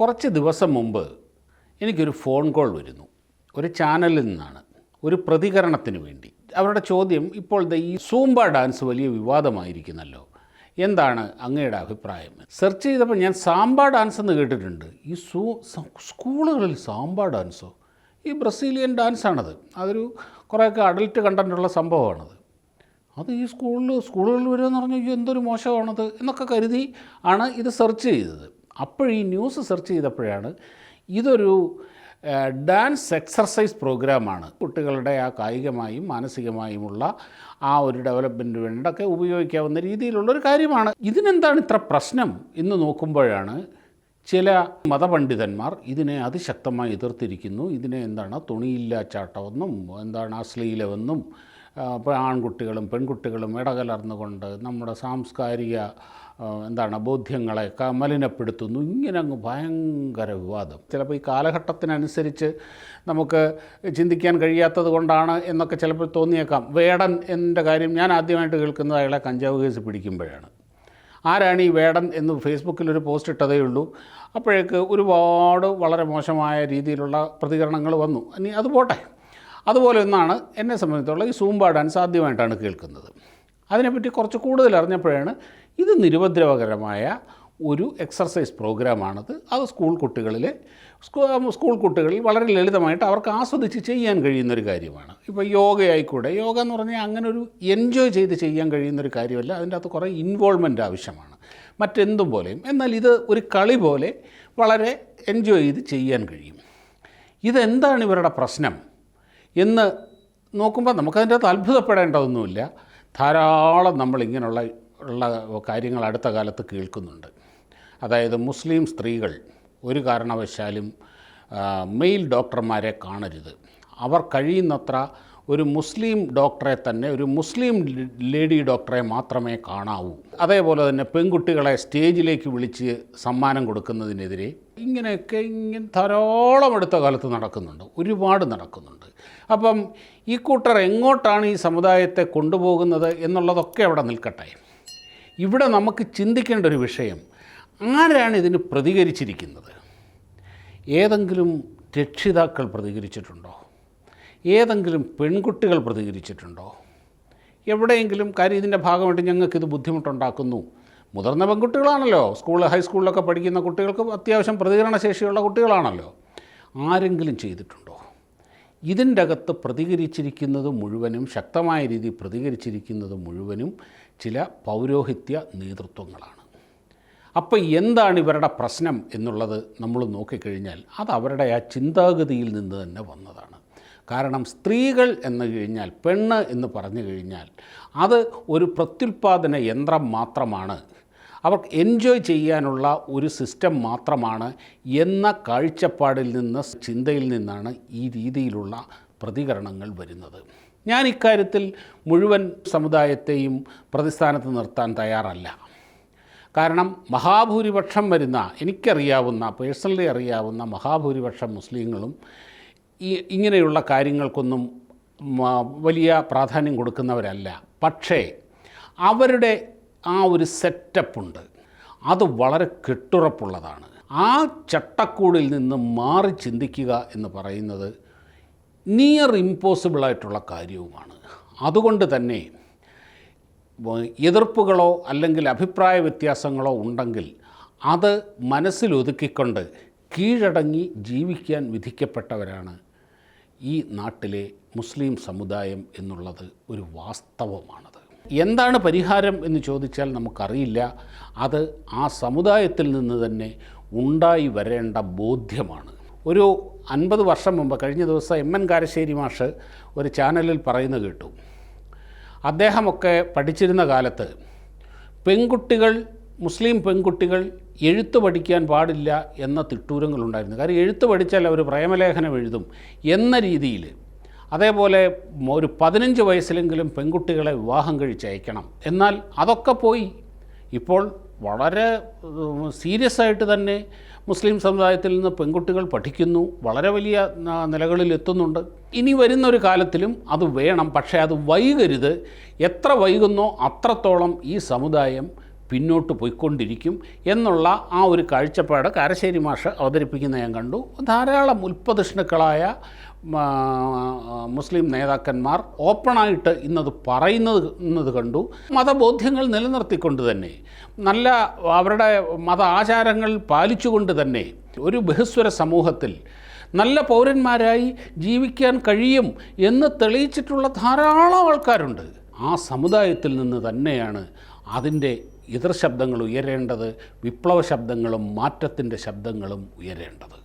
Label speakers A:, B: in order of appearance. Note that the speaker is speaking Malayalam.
A: കുറച്ച് ദിവസം മുമ്പ് എനിക്കൊരു ഫോൺ കോൾ വരുന്നു. ഒരു ചാനലിൽ നിന്നാണ്. ഒരു പ്രതികരണത്തിന് വേണ്ടി. അവരുടെ ചോദ്യം ഇപ്പോൾ ഈ സൂംബ ഡാൻസ് വലിയ വിവാദമായിരിക്കുന്നല്ലോ. എന്താണ് അങ്ങയുടെ അഭിപ്രായം? സെർച്ച് ചെയ്തപ്പോൾ ഞാൻ സാമ്പ ഡാൻസ് എന്ന് കേട്ടിട്ടുണ്ട്. ഈ സൂ സ്കൂളുകളിൽ സാമ്പ ഡാൻസോ? ഈ ബ്രസീലിയൻ ഡാൻസാണത്. അതൊരു കുറേയൊക്കെ അഡൽട്ട് കണ്ടന്റുള്ള സംഭവമാണത്. അത് ഈ സ്കൂളിൽ സ്കൂളുകളിൽ വരുമെന്ന് പറഞ്ഞു "അയ്യോ, എന്തൊരു മോശമാണത് എന്നൊക്കെ കരുതി ആണ് ഇത് സെർച്ച് ചെയ്തത്. അപ്പോൾ ഈ ന്യൂസ് സെർച്ച് ചെയ്തപ്പോഴാണ് ഇതൊരു ഡാൻസ് എക്സർസൈസ് പ്രോഗ്രാമാണ്. കുട്ടികളുടെ ആ കായികമായും മാനസികമായുമുള്ള ആ ഒരു ഡെവലപ്മെന്റ് വേണ്ടൊക്കെ ഉപയോഗിക്കാവുന്ന രീതിയിലുള്ളൊരു കാര്യമാണ്. ഇതിനെന്താണ് ഇത്ര പ്രശ്നം എന്ന് നോക്കുമ്പോഴാണ് ചില മതപണ്ഡിതന്മാർ ഇതിനെ അതിശക്തമായി എതിർത്തിരിക്കുന്നു. ഇതിനെ എന്താണ് തുണിയില്ലാ ചാട്ടമെന്നും എന്താണ് അശ്ലീലമെന്നും ഇപ്പോൾ ആൺകുട്ടികളും പെൺകുട്ടികളും ഇടകലർന്നുകൊണ്ട് നമ്മുടെ സാംസ്കാരിക എന്താണ് ബോധ്യങ്ങളെ മലിനപ്പെടുത്തുന്നു ഇങ്ങനെ അങ്ങ് ഭയങ്കര വിവാദം. ചിലപ്പോൾ ഈ കാലഘട്ടത്തിനനുസരിച്ച് നമുക്ക് ചിന്തിക്കാൻ കഴിയാത്തത് കൊണ്ടാണ് എന്നൊക്കെ ചിലപ്പോൾ തോന്നിയേക്കാം. വേടൻ എന്റെ കാര്യം ഞാൻ ആദ്യമായിട്ട് കേൾക്കുന്നത് അയാളെ കഞ്ചാവ് കേസ് പിടിക്കുമ്പോഴാണ്. ആരാണ് ഈ വേടൻ എന്ന് ഫേസ്ബുക്കിൽ ഒരു പോസ്റ്റ് ഇട്ടതേ ഉള്ളൂ. അപ്പോഴേക്ക് ഒരുപാട് വളരെ മോശമായ രീതിയിലുള്ള പ്രതികരണങ്ങൾ വന്നു. ഇനി അത് പോട്ടെ. അതുപോലെ ഒന്നാണ് എന്നെ സംബന്ധിച്ചുള്ള ഈ സൂംബ ഡാൻസ് ആദ്യമായിട്ടാണ് കേൾക്കുന്നത്. അതിനെപ്പറ്റി കുറച്ച് കൂടുതൽ അറിഞ്ഞപ്പോഴാണ് ഇത് നിരുപദ്രവകരമായ ഒരു എക്സർസൈസ് പ്രോഗ്രാമാണത് അത് സ്കൂൾ കുട്ടികളിൽ സ്കൂൾ കുട്ടികളിൽ വളരെ ലളിതമായിട്ട് അവർക്ക് ആസ്വദിച്ച് ചെയ്യാൻ കഴിയുന്നൊരു കാര്യമാണ്. ഇപ്പോൾ യോഗ ആയിക്കൂടെ യോഗ എന്ന് പറഞ്ഞാൽ അങ്ങനെ ഒരു എൻജോയ് ചെയ്ത് ചെയ്യാൻ കഴിയുന്നൊരു കാര്യമല്ല. അതിന്റെ അകത്ത് കുറേ ഇൻവോൾവ്മെന്റ് ആവശ്യമാണ്. മറ്റെന്തും പോലെയും. എന്നാൽ ഇത് ഒരു കളി പോലെ വളരെ എൻജോയ് ചെയ്ത് ചെയ്യാൻ കഴിയും. ഇതെന്താണ് ഇവരുടെ പ്രശ്നം? എന്ന് നോക്കുമ്പോൾ നമുക്കതിന്റെ അകത്ത് അത്ഭുതപ്പെടേണ്ടതൊന്നുമില്ല. ധാരാളം നമ്മളിങ്ങനെയുള്ള ഉള്ള കാര്യങ്ങൾ അടുത്ത കാലത്ത് കേൾക്കുന്നുണ്ട്. അതായത് മുസ്ലിം സ്ത്രീകൾ ഒരു കാരണവശാലും മെയിൽ ഡോക്ടർമാരെ കാണരുത്. അവർ കഴിയുന്നത്ര ഒരു മുസ്ലിം ഡോക്ടറെ തന്നെ ഒരു മുസ്ലിം ലേഡി ഡോക്ടറെ മാത്രമേ കാണാവൂ. അതേപോലെ തന്നെ പെൺകുട്ടികളെ സ്റ്റേജിലേക്ക് വിളിച്ച് സമ്മാനം കൊടുക്കുന്നതിനെതിരെ ഇങ്ങനെയൊക്കെ ഇങ്ങനെ ധാരാളം അടുത്ത കാലത്ത് നടക്കുന്നുണ്ട്. ഒരുപാട് നടക്കുന്നുണ്ട്. അപ്പം ഈ കൂട്ടർ എങ്ങോട്ടാണ് ഈ സമുദായത്തെ കൊണ്ടുപോകുന്നത് എന്നുള്ളതൊക്കെ അവിടെ നിൽക്കട്ടെ. ഇവിടെ നമുക്ക് ചിന്തിക്കേണ്ട ഒരു വിഷയം ആരാണ് ഇതിന് പ്രതികരിച്ചിരിക്കുന്നത്? ഏതെങ്കിലും രക്ഷിതാക്കൾ പ്രതികരിച്ചിട്ടുണ്ടോ? ഏതെങ്കിലും പെൺകുട്ടികൾ പ്രതികരിച്ചിട്ടുണ്ടോ? എവിടെയെങ്കിലും കാര്യം ഇതിന്റെ ഭാഗമായിട്ട് ഞങ്ങൾക്കിത് ബുദ്ധിമുട്ടുണ്ടാക്കുന്നു. മുതിർന്ന പെൺകുട്ടികളാണല്ലോ. സ്കൂൾ ഹൈസ്കൂളിലൊക്കെ പഠിക്കുന്ന കുട്ടികൾക്ക് അത്യാവശ്യം പ്രതികരണശേഷിയുള്ള കുട്ടികളാണല്ലോ. ആരെങ്കിലും ചെയ്തിട്ടുണ്ടോ? ഇതിന്റെ അകത്ത് പ്രതികരിച്ചിരിക്കുന്നത് മുഴുവനും ശക്തമായ രീതി പ്രതികരിച്ചിരിക്കുന്നത് മുഴുവനും ചില പൗരോഹിത്യ നേതൃത്വങ്ങളാണ്. അപ്പോൾ എന്താണ് ഇവരുടെ പ്രശ്നം എന്നുള്ളത് നമ്മൾ നോക്കിക്കഴിഞ്ഞാൽ അത് അവരുടെ ആ ചിന്താഗതിയിൽ നിന്ന് തന്നെ വന്നതാണ്. കാരണം സ്ത്രീകൾ എന്ന് കഴിഞ്ഞാൽ പെണ്ണ് എന്ന് പറഞ്ഞു കഴിഞ്ഞാൽ അത് ഒരു പ്രത്യുൽപാദന യന്ത്രം മാത്രമാണ്. അവർക്ക് എൻജോയ് ചെയ്യാനുള്ള ഒരു സിസ്റ്റം മാത്രമാണ് എന്ന കാഴ്ചപ്പാടിൽ നിന്ന് ചിന്തയിൽ നിന്നാണ് ഈ രീതിയിലുള്ള പ്രതികരണങ്ങൾ വരുന്നത്. ഞാൻ ഇക്കാര്യത്തിൽ മുഴുവൻ സമുദായത്തെയും പ്രതിസ്ഥാനത്ത് നിർത്താൻ തയ്യാറല്ല. കാരണം മഹാഭൂരിപക്ഷം വരുന്ന എനിക്കറിയാവുന്ന പേഴ്സണലി അറിയാവുന്ന മഹാഭൂരിപക്ഷം മുസ്ലിങ്ങളും ഈ ഇങ്ങനെയുള്ള കാര്യങ്ങൾക്കൊന്നും വലിയ പ്രാധാന്യം കൊടുക്കുന്നവരല്ല. പക്ഷേ അവരുടെ ആ ഒരു സെറ്റപ്പ് ഉണ്ട്. അത് വളരെ കെട്ടുറപ്പുള്ളതാണ്. ആ ചട്ടക്കൂടിൽ നിന്ന് മാറി ചിന്തിക്കുക എന്ന് പറയുന്നത് നിയർ ഇമ്പോസിബിളായിട്ടുള്ള കാര്യവുമാണ്. അതുകൊണ്ട് തന്നെ എതിർപ്പുകളോ അല്ലെങ്കിൽ അഭിപ്രായ വ്യത്യാസങ്ങളോ ഉണ്ടെങ്കിൽ അത് മനസ്സിലൊതുക്കിക്കൊണ്ട് കീഴടങ്ങി ജീവിക്കാൻ വിധിക്കപ്പെട്ടവരാണ് ഈ നാട്ടിലെ മുസ്ലിം സമുദായം എന്നുള്ളത് ഒരു വാസ്തവമാണത്. എന്താണ് പരിഹാരം എന്ന് ചോദിച്ചാൽ നമുക്കറിയില്ല. അത് ആ സമുദായത്തിൽ നിന്ന് തന്നെ ഉണ്ടായി വരേണ്ട ബോധ്യമാണ്. ഒരു അൻപത് വർഷം മുമ്പ് കഴിഞ്ഞ ദിവസം എം എൻ കാരശ്ശേരി മാഷ് ഒരു ചാനലിൽ പറയുന്നത് കേട്ടു. അദ്ദേഹമൊക്കെ പഠിച്ചിരുന്ന കാലത്ത് പെൺകുട്ടികൾ മുസ്ലിം പെൺകുട്ടികൾ എഴുത്ത് പഠിക്കാൻ പാടില്ല എന്ന തിട്ടൂരങ്ങളുണ്ടായിരുന്നു. കാര്യം എഴുത്ത് പഠിച്ചാൽ അവർ പ്രേമലേഖനം എഴുതും എന്ന രീതിയിൽ അതേപോലെ ഒരു പതിനഞ്ച് വയസ്സിലെങ്കിലും പെൺകുട്ടികളെ വിവാഹം കഴിച്ചയക്കണം എന്നാൽ അതൊക്കെ പോയി. ഇപ്പോൾ വളരെ സീരിയസ് ആയിട്ട് തന്നെ മുസ്ലിം സമുദായത്തിൽ നിന്ന് പെൺകുട്ടികൾ പഠിക്കുന്നു. വളരെ വലിയ നിലകളിൽ എത്തുന്നുണ്ട്. ഇനി വരുന്നൊരു കാലത്തിലും അത് വേണം. പക്ഷേ അത് വൈകരുത്. എത്ര വൈകുന്നോ അത്രത്തോളം ഈ സമുദായം പിന്നോട്ട് പോയിക്കൊണ്ടിരിക്കും എന്നുള്ള ആ ഒരു കാഴ്ചപ്പാട് കാരശ്ശേരി മാഷ് അവതരിപ്പിക്കുന്ന ഞാൻ കണ്ടു. ധാരാളം ഉൽപ്പതിഷ്ണുക്കളായ മുസ്ലിം നേതാക്കന്മാർ ഓപ്പണായിട്ട് ഇന്നത് പറയുന്നത് എന്നത് കണ്ടു. മതബോധ്യങ്ങൾ നിലനിർത്തിക്കൊണ്ട് തന്നെ നല്ല അവരുടെ മത ആചാരങ്ങൾ പാലിച്ചുകൊണ്ട് തന്നെ ഒരു ബഹുസ്വര സമൂഹത്തിൽ നല്ല പൗരന്മാരായി ജീവിക്കാൻ കഴിയും എന്ന് തെളിയിച്ചിട്ടുള്ള ധാരാളം ആൾക്കാരുണ്ട്. ആ സമുദായത്തിൽ നിന്ന് തന്നെയാണ് അതിന്റെ എതിർ ശബ്ദങ്ങൾ ഉയരേണ്ടത് വിപ്ലവ ശബ്ദങ്ങളും മാറ്റത്തിന്റെ ശബ്ദങ്ങളും ഉയരേണ്ടത്.